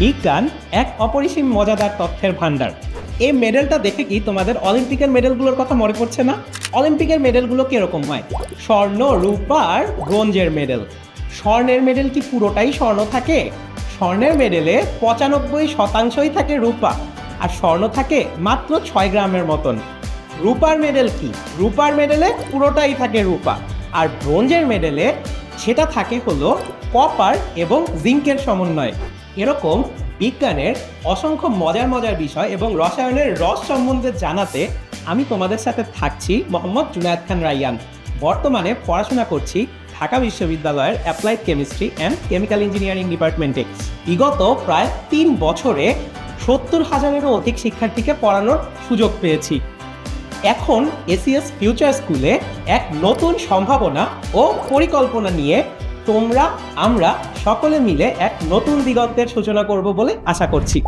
বিজ্ঞান এক অপরিসীম মজাদার তথ্যের ভান্ডার এই মেডেলটা দেখে কি তোমাদের অলিম্পিকের মেডেলগুলোর কথা মনে পড়ছে না? অলিম্পিকের মেডেলগুলো কীরকম হয়? স্বর্ণ, রূপা আর ব্রোঞ্জের মেডেল। স্বর্ণের মেডেল কি পুরোটাই স্বর্ণ থাকে? স্বর্ণের মেডেলে পঁচানব্বই শতাংশই থাকে রূপা, আর স্বর্ণ থাকে মাত্র ছয় গ্রামের মতন। রূপার মেডেল কি? রূপার মেডেলে পুরোটাই থাকে রূপা, আর ব্রোঞ্জের মেডেলে সেটা থাকে হলো কপার এবং জিঙ্কের সমন্বয়। এরকম বিজ্ঞানের অসংখ্য মজার মজার বিষয় এবং রসায়নের রস সম্বন্ধে জানাতে আমি তোমাদের সাথে থাকছি মোহাম্মদ জুনায়দ খান রাইয়ান। বর্তমানে পড়াশোনা করছি ঢাকা বিশ্ববিদ্যালয়ের applied chemistry and chemical engineering ডিপার্টমেন্টে। বিগত প্রায় তিন বছরে সত্তর হাজারেরও অধিক শিক্ষার্থীকে পড়ানোর সুযোগ পেয়েছি। এখন এসিএস ফিউচার স্কুলে এক নতুন সম্ভাবনা ও পরিকল্পনা নিয়ে তোমরা আমরা সকলে মিলে এক নতুন দিগন্তের সূচনা করব বলে আশা করছি।